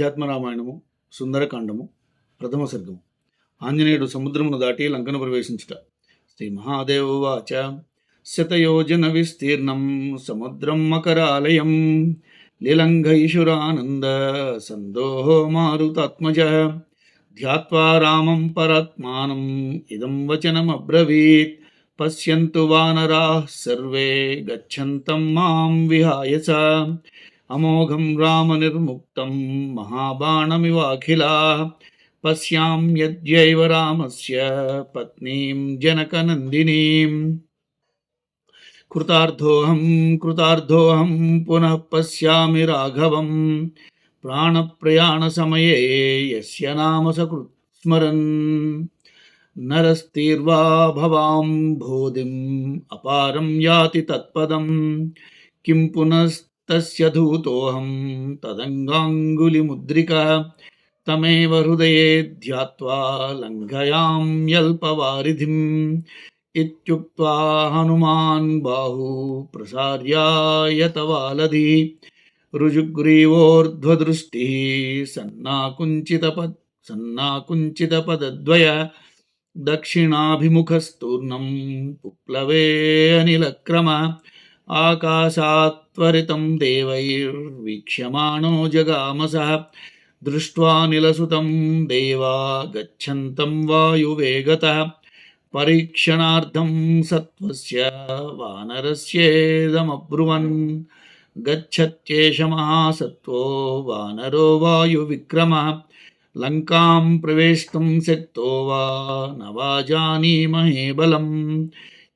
ఆధ్యాత్మ రామాయణము సుందరకాండము ప్రథమ సర్గము. ఆంజనేయుడు సముద్రమును దాటి లంకను ప్రవేశించుట. శ్రీ మహాదేవవాచ శతయోజన విస్తీర్ణం సముద్రం మకరాలయం. లీలంఘైషురానంద సందోహో మారుతాత్మజ ధ్యాత్వా రామం పరాత్మానం ఇదం వచనమబ్రవీత్. పశ్యంతు వానరాः సర్వే గచ్చంతం మాం విహాయ చ అమోఘం రామనిర్ముక్తం మహాబాణమివాఖిలా పశ్యాం యద్యైవ రామస్య పత్నీం జనకనందినీం. కృతార్థోహం కృతార్థోహం పునః పశ్యామి రాఘవం. ప్రాణప్రయాణసమయే యస్య నామ సకృత్ స్మరన్ నరస్తీర్వా భవాం భూదిం అపారం యాతి తత్పదం. కిం పునస్ పునస్తస్య ధూతోహం తదంగాంగులిముద్రిక తమేవ హృదయే ధ్యాత్వా లంఘయామ్యల్పవారిధిం ఇత్యుక్త్వా హనుమాన్ బాహు ప్రసార్యాయతవాలది రుజుగ్రీవోర్ధ్వదృష్టి సన్నాకుంచిత సన్నాకుంచితపదద్వయ దక్షిణాభిముఖస్తూర్ణం పుప్లవే అనిలక్రమ ఆకాశాత్ ఆకాశాత్వరితం దేవైర్వీక్ష్యమాణో జగామస దృష్ట్వా నిలసుతం దేవా గచ్చంతం వాయువేగత పరీక్షణార్థం సత్వస్య వానరస్యేదమబ్రువన్ గచ్చత్యేష మహాసత్వో వానరో వాయువిక్రమ లంకాం ప్రవేష్టం శక్తో వా నవా జానీమహే బలం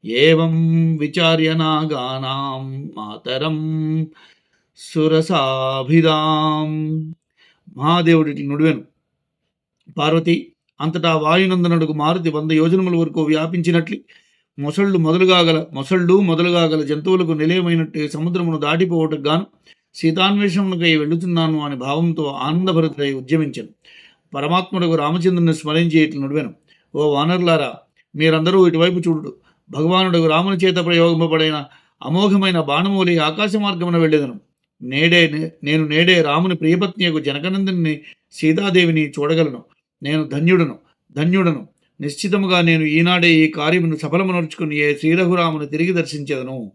ఏవం విచార్య నాగానాం మాతరం సురసాభిదాం. మహాదేవుడి నుడివెను. పార్వతి అంతటా వాయునందనుడుకు మారుతి వంద యోజనముల వరకు వ్యాపించినట్లు మొసళ్ళు మొదలుగా గల మొసళ్ళు మొదలుగా గల జంతువులకు నిలయమైనట్టు సముద్రమును దాటిపోవటకు గాను సీతాన్వేషణకై వెళుతున్నాను అనే భావంతో ఆనందభరితుడై ఉద్యమించను. పరమాత్ముడుకు రామచంద్రుని స్మరించి ఇట్లు నుడివెను. ఓ వానర్లారా మీరందరూ ఇటువైపు చూడు భగవానుడు రాముని చేత ప్రయోగింపబడిన అమోఘమైన బాణమూలి ఆకాశ మార్గమున వెళ్ళేదను. నేడే నేను నేడే రాముని ప్రియపత్నియకు జనకనందుని సీతాదేవిని చూడగలను. నేను ధన్యుడను ధన్యుడను. నిశ్చితముగా నేను ఈనాడే ఈ కార్యమును సఫలమునర్చుకుని ఏ శ్రీరఘురామును తిరిగి దర్శించదను.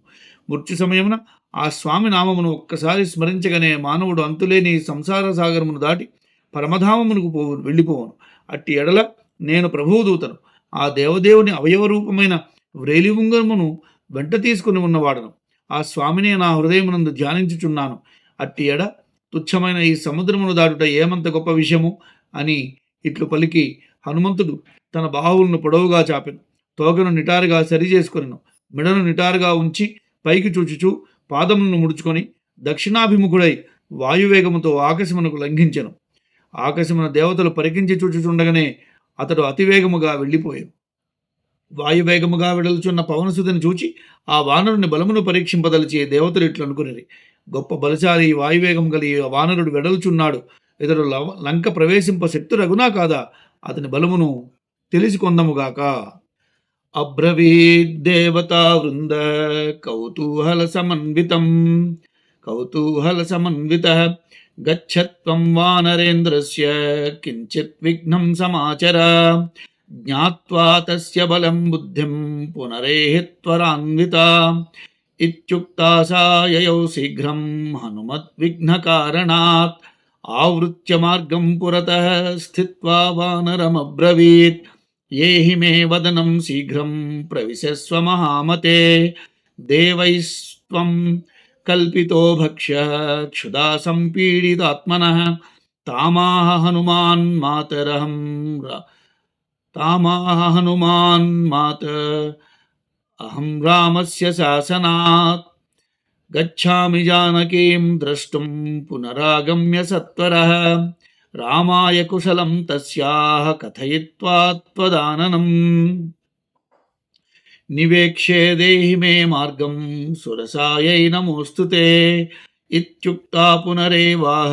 మృత్యు సమయమున ఆ స్వామి నామమును ఒక్కసారి స్మరించగానే మానవుడు అంతులేని సంసార సాగరమును దాటి పరమధామమునకు పోవు వెళ్ళిపోవను. అట్టి ఎడల నేను ప్రభువుదూతను. ఆ దేవదేవుని అవయవ రూపమైన వ్రేలివుంగమును వెంట తీసుకుని ఉన్నవాడను. ఆ స్వామిని నా హృదయమునందు ధ్యానించుచున్నాను. అట్టి ఎడ తుచ్చమైన ఈ సముద్రమును దాటుట ఏమంత గొప్ప విషయము? అని ఇట్లు పలికి హనుమంతుడు తన బాహువులను పొడవుగా చాపెను. తోకను నిటారుగా సరి చేసుకొనెను మెడను నిటారుగా ఉంచి పైకి చూచుచూ పాదములను ముడుచుకొని దక్షిణాభిముఖుడై వాయువేగముతో ఆకాశమునకు లంఘించెను. ఆకాశమున దేవతలు పరికించి చూచుచుండగానే అతడు అతివేగముగా వెళ్ళిపోయాడు వాయువేగముగా వెడలుచున్న పవనసుతిని చూచి ఆ వానరుని బలమును పరీక్షింపదలిచి దేవతలు ఇట్లు గొప్ప బలశాలి వాయువేగం గల ఈ వానరుడు వెడలుచున్నాడు. ఇతడు లంక ప్రవేశింప శక్తు రఘునా కాదా? అతని బలమును తెలిసికొందముగాక అబ్రవీద్దేవతా వృంద కౌతూహల సమన్వితం. కౌతూహల సమన్విత గచ్చత్వం వానరేంద్రస్య కించిత్ విఘ్నం సమాచర. ज्ञात्वा तस्य बलं बुद्धिं पुनरेहि त्वरान्विता इत्युक्ता सा ययौ शीघ्रं हनुमद्विघ्नकारणात् आवृत्य मार्गं पुरतः स्थित्वा वानरमब्रवीत्। ये हि मे वदनं शीघ्रं प्रविशस्व महामते। देवैस्त्वं कल्पितो भक्ष्य क्षुदा सम्पीडितात्मनः तामाह हनुमान् मातरहं कामा हनुमान् मात। अहं रामस्य शासनात्। गच्छामि जानकीं द्रष्टुं पुनरागम्य सत्वरः। रामाय कुशलं तस्याः कथयित्वा त्वदाननम्। निवेक्षे देहि मे मार्गं सुरसायै नमोऽस्तु ते। इत्युक्ता पुनरेवाह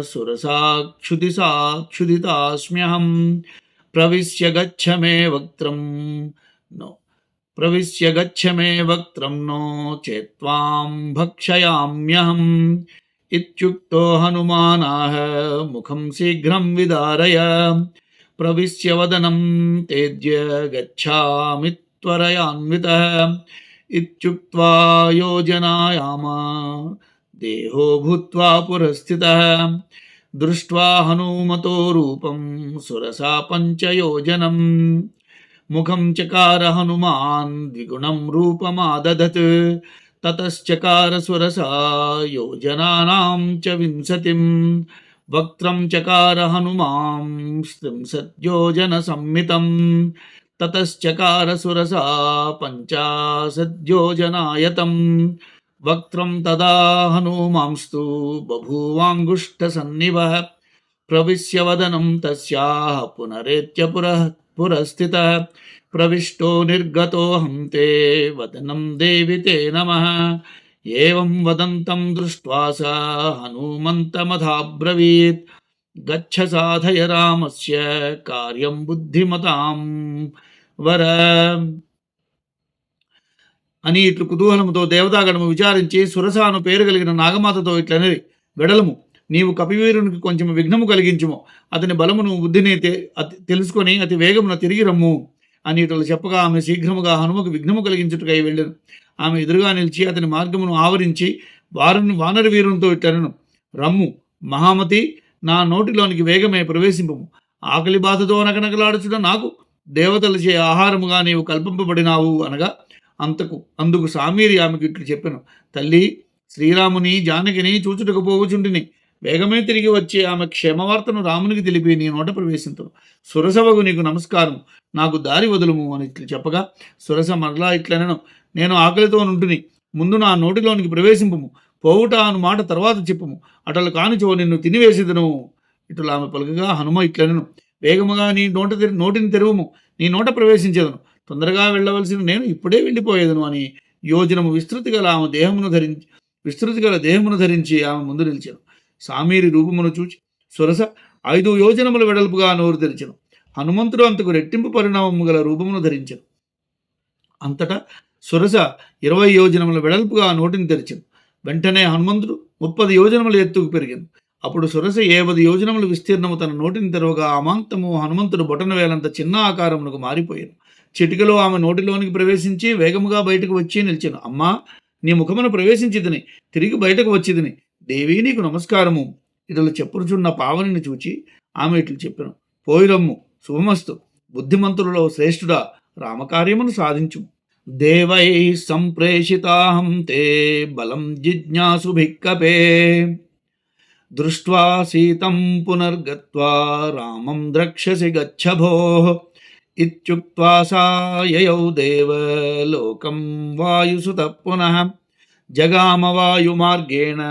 सुरसाक्षुदिसाक्षुदितास्म्यहम् प्रविश्य गच्छ मे वक्त्रं नो। प्रविश्य गच्छ मे वक्त्रं नो चेत्त्वां भक्षयाम्यहम्। इत्युक्तो हनुमानाह मुखं शीघ्रं विदारय। प्रविश्य वदनं तेज्य गच्छामि त्वरयान्वितः इत्युक्त्वा योजनायामा देहो भूत्वा पुरस्थितः। దృష్ట్వా హనుమతో రూపం సురసా పంచయోజనం. ముఖం చకార హనుమాన్ ద్విగుణం రూపమాదధత్ తతశ్చకార సురసా యోజనానాం చ వింశతిం. వక్త్రం చకార హనుమాం స్త్రింశద్యోజన సంహితం తతశ్చకార సురసా పంచాశద్యోజనాయతం. वक्त्रं तदा हनूमांस्तु बभूवाङ्गुष्ठसन्निवः प्रविश्य वदनं तस्याः पुनरेत्य पुरः पुरस्थितः प्रविष्टो निर्गतोऽहं ते वदनं देवि ते नमः। एवं वदन्तं दृष्ट्वा स हनूमन्तमथाब्रवीत् गच्छ साधय रामस्य कार्यं बुद्धिमतां వర అని ఇట్లు కుతూహలముతో దేవతాగణము విచారించి సురసాను పేరు కలిగిన నాగమాతతో ఇట్లనరి వెడలము నీవు కపివీరునికి కొంచెం విఘ్నము కలిగించుము అతని బలమును బుద్ధిని అతి- తెలుసుకొని అతి వేగమున తిరిగి రమ్ము అని ఇట్లు చెప్పగా ఆమె శీఘ్రముగా హనుమకు విఘ్నము కలిగించుటకై వెళ్ళను. ఆమె ఎదురుగా నిలిచి అతని మార్గమును ఆవరించి వారుని వానర వీరునితో ఇట్లనను రమ్ము మహామతి నా నోటిలోనికి వేగమే ప్రవేశింపము. ఆకలి బాధతో నకనకలాడుచుట నాకు దేవతలచే ఆహారముగా నీవు కల్పింపబడినావు అనగా అంతకు అందుకు సామీరి ఆమెకు ఇట్లు చెప్పాను తల్లి శ్రీరాముని జానకిని చూచుటకు పోవుచుంటిని. వేగమే తిరిగి వచ్చి ఆమె క్షేమవార్తను రామునికి తెలిపి నీ నోట ప్రవేశించను సురసవకు నీకు నమస్కారం నాకు దారి వదులుము అని ఇట్లు చెప్పగా సురస మరలా ఇట్లనను నేను ఆకలితో నుంటుని. ముందు నా నోటిలోనికి ప్రవేశింపము. పోవుట అను మాట తర్వాత చెప్పము. అటలు కానిచో నిన్ను తినివేసేదను ఇటు ఆమె పలుకగా హనుమ ఇట్లనను. వేగముగా నీ నోట తెరి నోటిని తెరువుము. నీ నోట ప్రవేశించేదను. తొందరగా వెళ్ళవలసిన నేను ఇప్పుడే వెళ్ళిపోయేదను అని యోజనము విస్తృతి గల ఆమె దేహమును ధరించి విస్తృతి గల దేహమును ధరించి ఆమె ముందు నిలిచాను. సామీరి రూపమును చూచి సురస ఐదు యోజనముల వెడల్పుగా నోరు తెరిచను. హనుమంతుడు అంతకు రెట్టింపు పరిణామము గల రూపమును ధరించను. అంతటా సురస ఇరవై యోజనముల వెడల్పుగా నోటిని తెరిచెను. వెంటనే హనుమంతుడు ముప్పది యోజనముల ఎత్తుకు పెరిగింది అప్పుడు సురస ఏవది యోజనముల విస్తీర్ణము తన నోటిని తెరవగా అమాంతము హనుమంతుడు బొటన వేలంత చిన్న ఆకారమునకు మారిపోయాను. చిటికలో ఆమె నోటిలోనికి ప్రవేశించి వేగముగా బయటకు వచ్చి నిలిచాను. అమ్మా నీ ముఖమును ప్రవేశించిదిని తిరిగి బయటకు వచ్చిదిని దేవి నీకు నమస్కారము. ఇట్లా చెప్పుచున్న పావనిని చూచి ఆమె ఇట్లు చెప్పాను. పోయిరమ్ము శుభమస్తు. బుద్ధిమంతులలో శ్రేష్ఠుడా రామకార్యమును సాధించు. దేవై సంప్రేషితాహం తే బలం జిజ్ఞాసు భిక్కపే దృష్ట్వా సీతం పునర్గత్వా రామం ద్రక్షసి గచ్చభో. భోః ఇత్యుక్త్వా సా యయౌ దేవలోకం వాయుసుత పునః జగామ వాయుమార్గేణ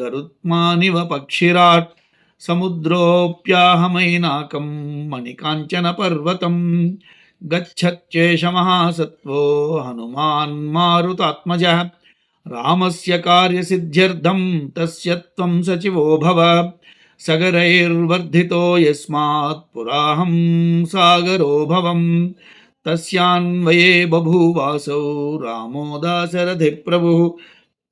గరుత్మానివ పక్షిరాట్ సముద్రోప్యాహమైనాకం మణికాంచన పర్వతం గచ్చచ్చేష మహాసత్వో హనుమాన్ మారుతాత్మజ రామస్య కార్యసిద్ధ్యర్థం తస్య सगरैर्वर्धितो यस्मात् पुराहं सागरो भवं तस्यान्वये बभूवासौ रामो दाशरथिप्रभुः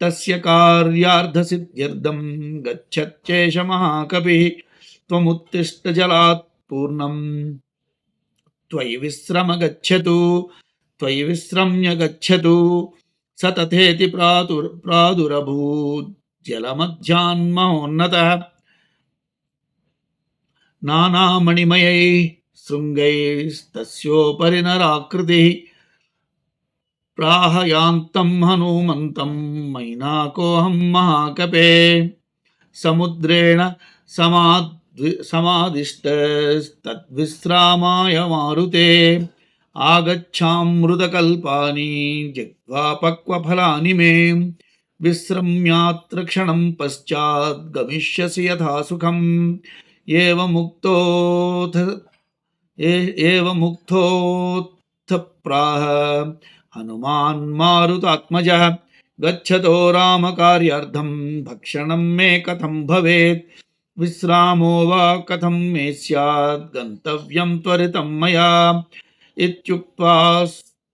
तस्य कार्यार्थसिद्ध्यर्थं गच्छत्येष महाकविः त्वमुत्तिष्ठ जलात् त्वयि विश्रम गच्छतु। त्वयि विश्रम्य गच्छतु। स तथेति प्रादुर् प्रादुरभूत् నానామణిమయై శృంగైస్తస్యోపరి నరాకృతి ప్రాహయాంతం హనుమంతం మైనాకోహం మహాకపే సముద్రేణ సమాద్వి సమాదిష్టస్తద్విశ్రామాయ మారుతే ఆగచ్చామృతకల్పాని జగ్వాపక్వఫలాని మే విశ్రమ్యాత్ర క్షణం పశ్చాద్గమిష్యసి యథా సుఖం एवमुक्तोऽथ प्राह हनुमान् मारुतात्मजः, गच्छतो रामकार्यार्थं भक्षणं मे कथं भवेत्? विश्रामो वा कथं मे स्यात्? गन्तव्यं त्वरितं मया। इत्युक्त्वा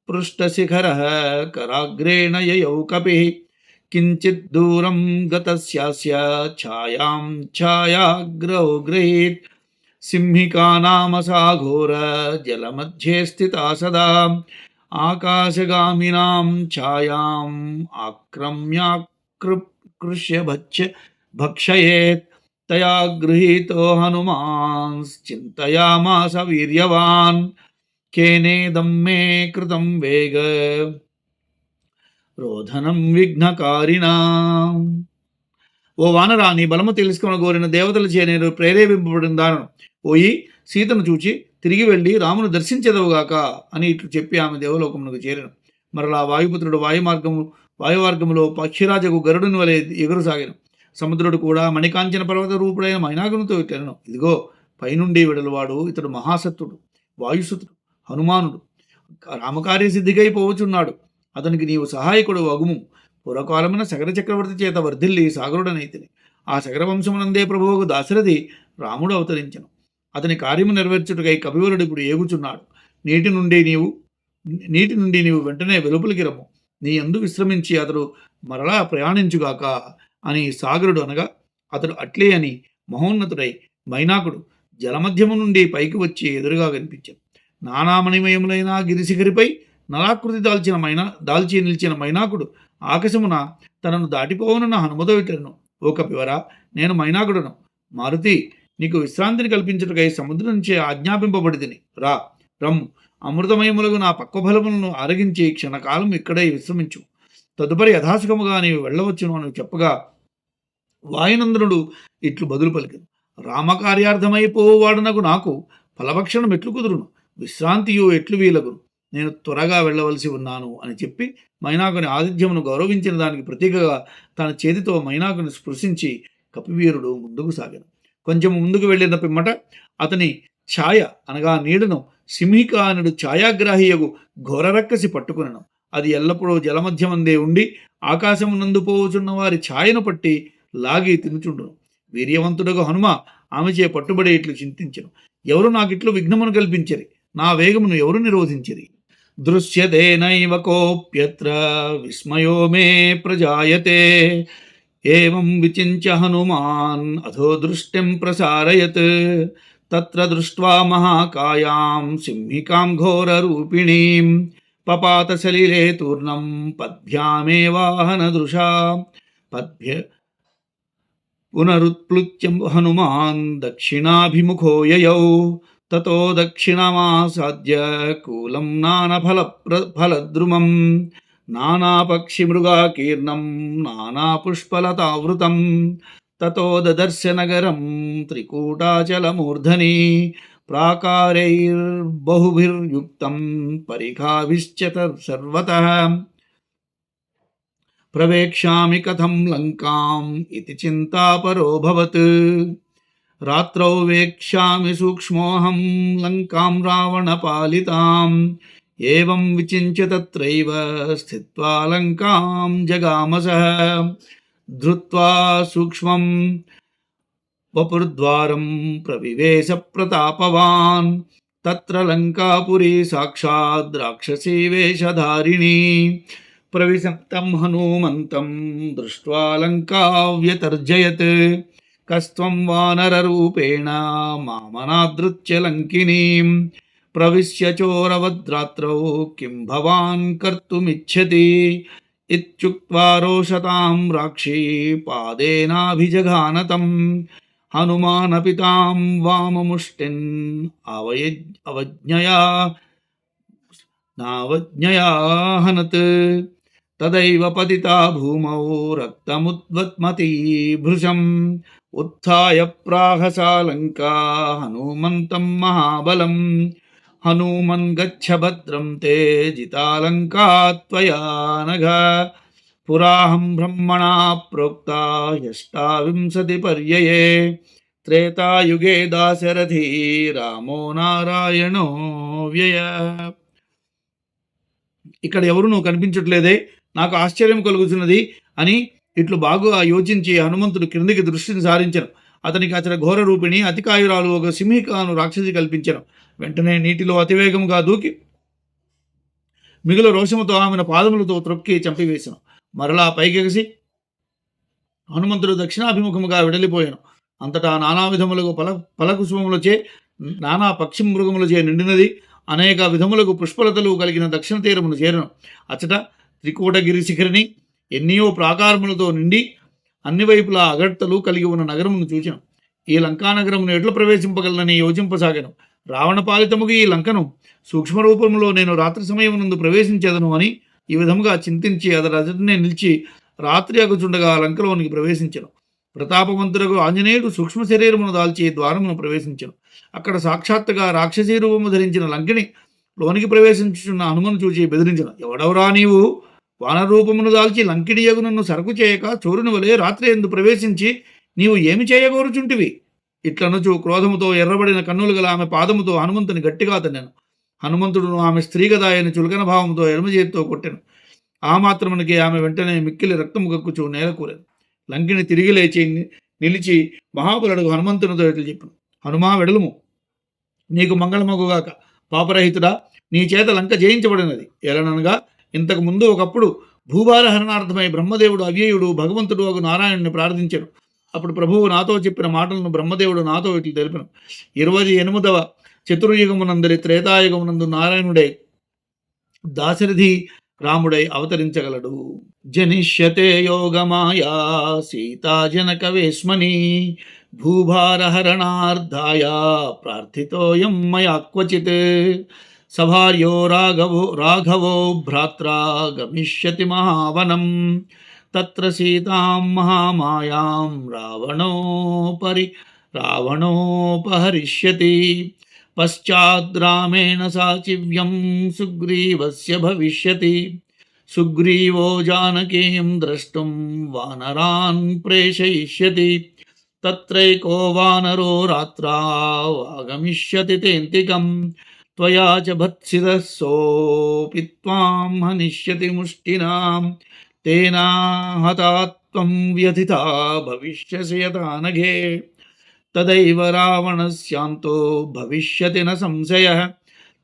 पृष्ठशिखरः कराग्रेण ययौ कपिः। किञ्चित् दूरं गतस्यास्य छायां छायाग्रहो गृहीत् सिंहिका नाम सा घोर, जलमध्ये स्थिता सदा। आकाशगामिनां छायाम् आक्रम्याकृकृष्य भक्ष भक्षयेत्। तया गृहीतो हनुमांश्चिन्तयामास वीर्यवान्। केनेदं मे कृतं वेग రోధనం విఘ్నకారినా ఓ వానరా నీ బలము తెలుసుకుని కోరిన దేవతల చే నేను ప్రేరేపింపబడిన పోయి సీతను చూచి తిరిగి వెళ్ళి రామును దర్శించదవుగాక అని ఇట్లు చెప్పి ఆమె దేవలోకమునకు చేరను. మరలా వాయుపుత్రుడు వాయుమార్గము వాయుమార్గములో పక్షిరాజకు గరుడుని వలె ఎగురసాగాను సముద్రుడు కూడా మణికాంచన పర్వత రూపుడైన మైనాగునితో ఇట్లను ఇదిగో పైనుండి వెడలవాడు ఇతడు మహాసత్తుడు వాయుసుతుడు హనుమానుడు. రామకార్యసిద్ధికై పోవచున్నాడు అతనికి నీవు సహాయకుడు అగుము. పూర్వకాలమున సగర చక్రవర్తి చేత వర్ధిల్లి సాగరుడనైతిని. ఆ సగర వంశమునందే ప్రభువుకు దాశరథి రాముడు అవతరించను. అతని కార్యము నెరవేర్చుటకై కపివరుడు ఇప్పుడు ఏగుచున్నాడు. నీటి నుండి నీవు నీటి నుండి నీవు వెంటనే వెలుపలికి రమ్ము. నీ అందు విశ్రమించి అతడు మరలా ప్రయాణించుగాక అని సాగరుడు అనగా అతడు అట్లే అని మహోన్నతుడై మైనాకుడు జలమధ్యము నుండి పైకి వచ్చి ఎదురుగా కనిపించాడు నానామణిమయములైన గిరిశిఖరిపై నలాకృతి దాల్చిన మైనా దాల్చి నిలిచిన మైనాకుడు ఆకాశమున తనను దాటిపోవనున్న హనుమదోవిటను ఓ కపివరా నేను మైనాకుడును. మారుతి నీకు విశ్రాంతిని కల్పించుటకై సముద్రం నుంచే ఆజ్ఞాపింపబడిదిని రా రమ్ము అమృతమయములకు నా పక్క ఫలములను ఆరగించి క్షణకాలం ఇక్కడే విశ్రమించు. తదుపరి యథాశకముగా నీవు వెళ్ళవచ్చును అని చెప్పగా వాయునందనుడు ఇట్లు బదులు పలికిను. రామకార్యార్థమైపోవాడనకు నాకు ఫలభక్షణం ఎట్లు కుదురును. విశ్రాంతియు ఎట్లు వీలగును? నేను త్వరగా వెళ్ళవలసి ఉన్నాను అని చెప్పి మైనాకుని ఆతిథ్యమును గౌరవించిన దానికి ప్రతీకగా తన చేతితో మైనాకుని స్పృశించి కపివీరుడు ముందుకు సాగాను కొంచెం ముందుకు వెళ్ళిన పిమ్మట అతని ఛాయ అనగా నీడను సింహికానుడు ఛాయాగ్రాహియగు ఘోరరక్కసి పట్టుకునను. అది ఎల్లప్పుడూ జలమధ్యమందే ఉండి ఆకాశమునందు పోవుచున్న వారి ఛాయను పట్టి లాగి తినుచుండును. వీర్యవంతుడగు హనుమ ఆమెచే పట్టుబడి ఇట్లు చింతించను. ఎవరు నాకిట్లు విఘ్నమును కల్పించరి? నా వేగమును ఎవరు నిరోధించిరి? दृश्यते नैव कोऽप्यत्र विस्मयो मे प्रजायते। एवं विचिन्त्य हनुमान् अधो दृष्टिं प्रसारयत्। तत्र दृष्ट्वा महाकायां सिंहिकां घोररूपिणीं पपातसलिले तूर्णं पद्भ्यामेवाहनदृशा पद्भ्य पुनरुत्प्लुत्यं हनुमान् दक्षिणाभिमुखो ययौ। తతో దక్షిణమాసాద్య కూలం నానఫల ఫలద్రుమం నానాపక్షిమృగాకీర్ణం నానాపుష్పలతావృతం తతో దదర్శనగరం త్రికూటాచలమూర్ధని ప్రాకారైర్బహుభిర్యుక్తం పరిఖావిశ్చత సర్వత. ప్రవేక్ష్యామి కథం లంకాం ఇది చింతాపరోభవత్ रात्रौ वेक्ष्यामि सूक्ष्मोऽहं लङ्कां रावणपालिताम्। एवं विचिन्त्य तत्रैव स्थित्वा लङ्कां जगामसः धृत्वा सूक्ष्मं वपुर्द्वारं प्रविवेशप्रतापवान्। तत्र लङ्कापुरी साक्षाद् राक्षसी वेषधारिणी प्रविशक्तं हनुमन्तं दृष्ट्वा लङ्काव्यतर्जयत्। कस्त्वं वानररूपेण मामनादृत्य लङ्किनीं प्रविश्य चोरवद्रात्रौ किं भवान् कर्तुमिच्छति? इत्युक्त्वा रोषतां राक्षी पादेनाभिजघानतं हनुमानपि तां वाममुष्टिन् अवय अवज्ञया, नावज्ञया हनत्। तदैव पतिता भूमौ रक्तमुद्वत्मती भृशम्। రక్తముద్వత్మతీ భృశం ప్రాహసాలంకా హనుమంతం మహాబలం. హనుమన్ గచ్చ భద్రం తే జితాలంకా పురాహం బ్రహ్మణా ప్రోక్తా హ్యష్టావింశతి పర్యయే. త్రేతాయుగే దాశరథీ రామో నారాయణో వ్యయ. ఇక్కడ ఎవరు నువ్వు కనిపించట్లేదే? నాకు ఆశ్చర్యం కలుగుతున్నది అని ఇట్లు బాగా యోచించి హనుమంతుడు క్రిందికి దృష్టిని సారించను. అతనికి అతని ఘోర రూపిణి అతికాయురాలు ఒక సింహికాను రాక్షసి కల్పించను. వెంటనే నీటిలో అతివేగంగా దూకి మిగుల రోషముతో ఆమెను పాదములతో త్రొక్కి చంపివేశాను మరలా పైకెగసి హనుమంతుడు దక్షిణాభిముఖముగా విడలిపోయాను. అంతటా నానా విధములకు పల పలకుసుమములచే నానా పక్షి మృగములచే నిండినది. అనేక విధములకు పుష్పలతలు కలిగిన దక్షిణ తీరమును చేరను. అచ్చట త్రికూటగిరి శిఖరిని ఎన్నో ప్రాకారములతో నిండి అన్ని వైపులా అగడ్తలు కలిగి ఉన్న నగరమును చూచాను. ఈ లంకానగరమును ఎట్లు ప్రవేశింపగలనని యోచింపసాగాను. రావణ పాలితముగు ఈ లంకను సూక్ష్మ రూపంలో నేను రాత్రి సమయమునందు ప్రవేశించేదను అని ఈ విధముగా చింతించి అతడనే నిలిచి రాత్రి అగుచుండగా ఆ లంకలోనికి ప్రవేశించను. ప్రతాపవంతుడకు ఆంజనేయుడు సూక్ష్మ శరీరమును దాల్చి ద్వారమును ప్రవేశించను. అక్కడ సాక్షాత్తుగా రాక్షసీ రూపము ధరించిన లంకిని లోనికి ప్రవేశించుచున్న హనుమను చూచి బెదిరించను. ఎవడవరా నీవు? వానరూపమును దాల్చి లంకిడియగు నన్ను సరకు చేయక చోరుని వలె రాత్రి ఎందు ప్రవేశించి నీవు ఏమి చేయగోరుచుంటివి? ఇట్లనుచు క్రోధముతో ఎర్రబడిన కన్నులు గల ఆమె పాదముతో హనుమంతుని గట్టిగా తన్నాను హనుమంతుడును ఆమె స్త్రీ గదా చులకన భావంతో ఎడమజేతితో కొట్టాను. ఆ మాత్రమునికి ఆమె వెంటనే మిక్కిలి రక్తము కక్కుచు నేలకూరాను లంకిని తిరిగి లేచి నిలిచి మహాబలుడు హనుమంతునితో ఇట్లు చెప్పాను. హనుమా వెడలుము. నీకు మంగళమగుగాక. పాపరహితుడా నీ చేత లంక జయించబడినది. ఎలననగా ఇంతకు ముందు ఒకప్పుడు భూభారహరణార్థమై బ్రహ్మదేవుడు అవ్యయుడు భగవంతుడు ఒక నారాయణుని ప్రార్థించాడు అప్పుడు ప్రభువు నాతో చెప్పిన మాటలను బ్రహ్మదేవుడు నాతో ఇట్లు తెలిపిన. ఇరవై ఎనిమిదవ చతుర్యుగమునందరి త్రేతాయుగమునందు నారాయణుడై దాశరథి రాముడై అవతరించగలడు. జనిష్యతే యోగమాయా సీతాజనక వేష్మని భూభారహరణార్థాయ ప్రార్థితోయం మయా క్వచిత్. सभार्यो राघवो राघवो भ्रात्रा गमिष्यति महावनं। तत्र सीतां महामायां रावणोपरि रावणोपहरिष्यति। पश्चाद् रामेण साचिव्यं सुग्रीवस्य भविष्यति। सुग्रीवो जानकीं द्रष्टुं वानरान् प्रेषयिष्यति। तत्रैको वानरो रात्रावागमिष्यति तेन्तिकम्। त्वया च भत्सितः सोऽपि त्वां हनिष्यति मुष्टिनां। तेना हता त्वं व्यथिता भविष्यसि यथा नघे। तदैव रावणस्यान्तो भविष्यति न संशयः।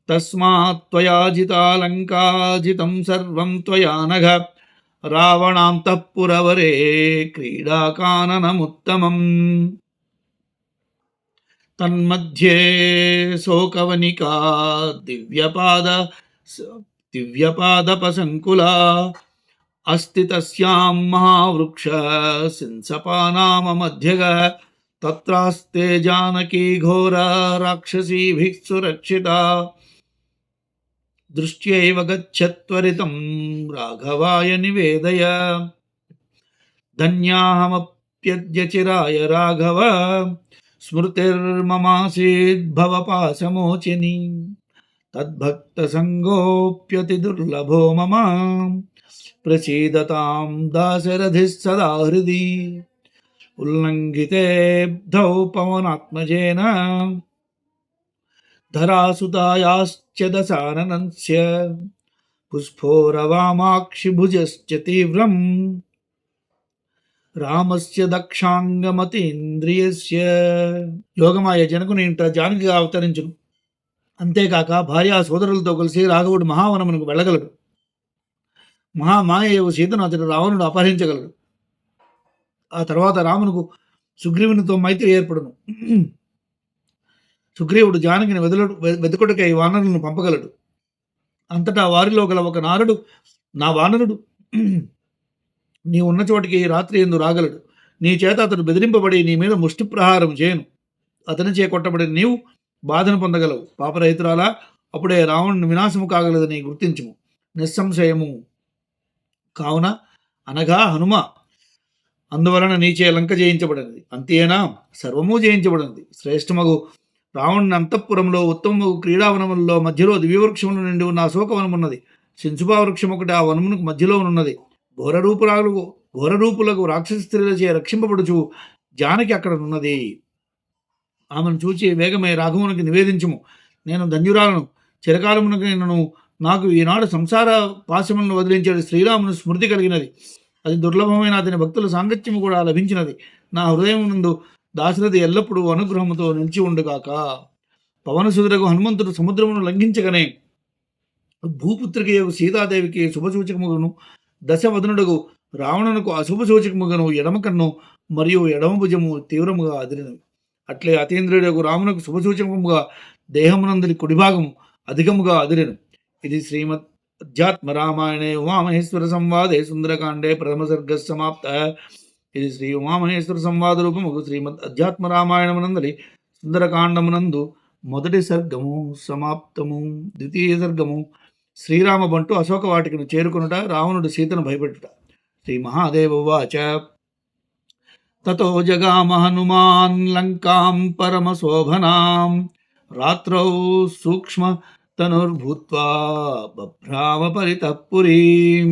तस्मात् त्वया जिता लङ्का जितं सर्वं त्वया नघ। रावणान्तः पुरवरे क्रीडाकाननमुत्तमम्। తన్మధ్యే శోకవనికా దివ్యపాద దివ్యపాదపసంకులా అస్తి తస్యాం మహావృక్ష సింసపానామ మధ్యగా తత్రాస్తే జానకీ ఘోర రాక్షసీభిః సురక్షిత. దృష్ట్యైవ గచ్చత్వరితం రాఘవాయ నివేదయ. ధన్యాహమప్యద్య రాఘవ. స్మృతిర్మమాసీద్భవపాశమోచిని. తద్భక్తసంగోప్యతి దుర్లభో మమ. ప్రసీదతాం దాశరథిः సదా హృది. ఉల్లంఘితేబ్ధౌ పవనాత్మజేన. ధరాసుతాయాశ్చ దశాననస్య పుష్పోరవామాక్షిభుజశ్చ తీవ్రం. రామస్య దక్షాంగమతీంద్రియస్య. యోగమాయ జనకుని ఇంట జానకిగా అవతరించును. అంతేకాక భార్య సోదరులతో కలిసి రాఘవుడు మహావనమునకు వెళ్ళగలడు. మహామాయవు సీతను అతడు రావణుడు అపహరించగలడు. ఆ తర్వాత రామునకు సుగ్రీవునితో మైత్రి ఏర్పడును. సుగ్రీవుడు జానకిని వెదలడు వెతుకుటకై వానరులను పంపగలడు. అంతటా వారిలో గల ఒక నారుడు నా వానరుడు. నీ ఉన్న చోటికి రాత్రి ఎందు రాగలడు. నీ చేత అతడు బెదిరింపబడి నీ మీద ముష్టి ప్రహారం చేయను. అతని చే కొట్టబడిన నీవు బాధను పొందగలవు. పాపరహితురాలా అప్పుడే రావణుని వినాశము కాగలదని గుర్తించుము. నిస్సంశయము కావున అనగా హనుమ అందువలన నీచే లంక జయించబడినది. అంతేనా? సర్వము జయించబడినది. శ్రేష్టమగు రావణుని అంతఃపురంలో ఉత్తమము క్రీడావనములలో మధ్యలో దివ్యవృక్షముల నుండి ఉన్న అశోకవనం ఉన్నది సింసుభా వృక్షం ఒకటి ఆ వనమునకు మధ్యలో ఉన్నది. ఘోరరూపురాలు ఘోరరూపులకు రాక్షస స్త్రీలచే రక్షింపబడుచు జానకి అక్కడ ఉన్నది ఆమెను చూచి వేగమే రాఘవునికి నివేదించుము. నేను ధన్యురాలను. చిరకాలమునకు నేను నాకు ఈనాడు సంసార పాశములను వదిలించాడు శ్రీరామును స్మృతి కలిగినది. అది దుర్లభమైన అతని భక్తుల సాంగత్యము కూడా లభించినది. నా హృదయం నందు దాశరథి ఎల్లప్పుడూ అనుగ్రహముతో నిలిచి ఉండుగాక. పవనసుదులకు హనుమంతుడు సముద్రమును లంఘించగానే భూపుత్రికి సీతాదేవికి శుభసూచకమును దశవదనుడుగు రావణునకు అశుభ సూచకముగను ఎడమ కన్ను మరియు ఎడమ భుజము తీవ్రముగా అదిరినవి. అట్లే అతీంద్రుడకు రామునకు శుభసూచకముగా దేహమునందరి కుడిభాగము అధికముగా అదిరెను. ఇది శ్రీమద్ అధ్యాత్మ రామాయణే ఉమామహేశ్వర సంవాదే సుందరకాండే ప్రథమ సర్గ సమాప్త. ఇది శ్రీ ఉమామహేశ్వర సంవాద రూపము శ్రీమద్ అధ్యాత్మ రామాయణమునందరి సుందరకాండమునందు మొదటి సర్గము సమాప్తము ద్వితీయ సర్గము శ్రీరామ బంటు అశోక వాటికను చేరుకొనుట రావణుడు సీతను భయపెట్టుట. శ్రీ మహాదేవవాచ తతో జగామ హనుమాన్ లంకాం పరమశోభనాం. రాత్రౌ సూక్ష్మ తనుర్భూత్వా బభ్రామ పరితపురీం.